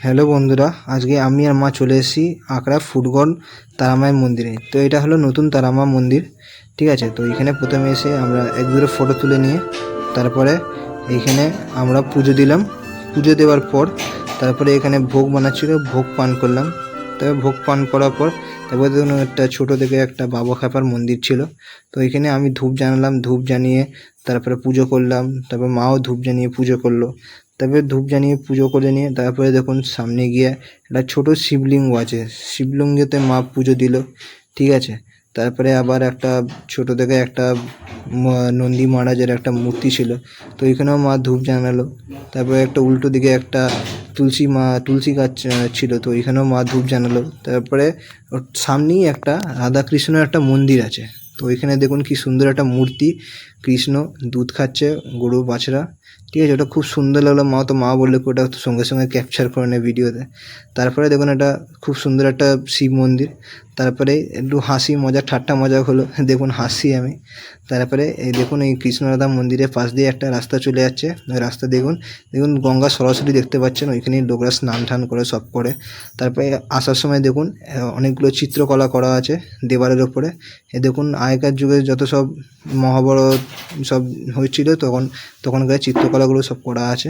Hello বন্ধুরা, আজকে আমি আর মা চলে এসেছি আঁকড়া ফুটগল তারামায়ের মন্দিরে। তো এটা হলো নতুন তারামা মন্দির, ঠিক আছে? তো এখানে প্রথমে এসে আমরা এক দুটো ফটো তুলে নিয়ে, তারপরে এইখানে আমরা পুজো দিলাম। পুজো দেওয়ার পর তারপরে এখানে ভোগ বানাচ্ছিল, ভোগ পান করলাম। তবে ভোগ পান করার পর। তারপরে দেখুন একটা ছোটো থেকে একটা বাবা খাপার মন্দির ছিল। তো এখানে আমি ধূপ জানালাম, ধূপ জানিয়ে তারপরে পুজো করলাম। তারপর মাও ধূপ জানিয়ে পুজো করল। তারপরে ধূপ জানিয়ে পুজো করে নিয়ে তারপরে দেখুন সামনে গিয়ে একটা ছোট শিবলিঙ্গ আছে। শিবলিঙ্গতে মা পুজো দিল, ঠিক আছে? তারপরে আবার একটা ছোট থেকে একটা নন্দী মহারাজের একটা মূর্তি ছিল। তো এখানেও মা ধূপ জানালো। তারপরে একটা উল্টো দিকে একটা তুলসী মা, তুলসী গাছ ছিল। তো এখানেও মা ধূপ জানালো। তারপরে ওর সামনেই একটা রাধাকৃষ্ণের একটা মন্দির আছে। তো ওইখানে দেখুন কি সুন্দর একটা মূর্তি। কৃষ্ণ দুধ খাচ্ছে, গরু, বাছরা। ঠিক আছে, ওটা খুব সুন্দর লাগল। মা তো মা বলল ওটা সঙ্গে সঙ্গে ক্যাপচার করে নেয় ভিডিওতে তারপরে দেখুন একটা খুব সুন্দর একটা শিব মন্দির। তারপরে একটু হাসি মজা, ঠাট্টা মজা হলো। দেখুন হাসি আমি। তারপরে এই দেখুন এই কৃষ্ণ রাধা মন্দিরের পাশ দিয়ে একটা রাস্তা চলে যাচ্ছে। ওই রাস্তা দেখুন দেখুন গঙ্গা সরাসরি দেখতে পাচ্ছেন। ওইখানেই লোকরা স্নান টান করে সব করে। তারপরে আসার সময় দেখুন অনেকগুলো চিত্রকলা করা আছে দেওয়ালের ওপরে। এ দেখুন আগেকার যুগে যত সব মহাভারত সব হয়েছিল, তখন, তখনকার চিত্রকলাগুলো সব করা আছে।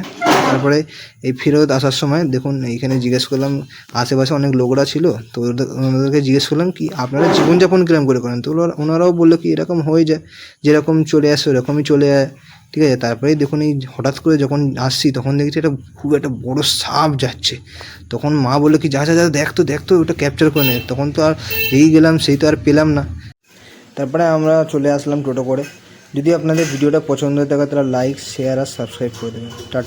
তারপরে এই ফেরত আসার সময় দেখুন, এইখানে জিজ্ঞেস করলাম, আশেপাশে অনেক লোকরা ছিল, তো ওনাদেরকে জিজ্ঞেস করলাম কি, আপনারা জীবনযাপন কিরম করে করেন? তো ওনারাও বলল কি, এরকম হয়ে যায়, যেরকম চলে আসে ওরকমই চলে যায় ঠিক আছে? তারপরে দেখুন এই হঠাৎ করে যখন আসছি, তখন দেখছি একটা খুব একটা বড় সাপ যাচ্ছে। তখন মা বলল কি, যা যা যা, দেখ তো, দেখ ওটা ক্যাপচার করে নে। তখন তো আর এই গেলাম, সেই তো আর পেলাম না। তারপরে আমরা চলে আসলাম টোটো করে। যদি আপনাদের ভিডিওটা পছন্দ হয়ে থাকে তাহলে লাইক শেয়ার আর সাবস্ক্রাইব করে দেবেন। টাটা।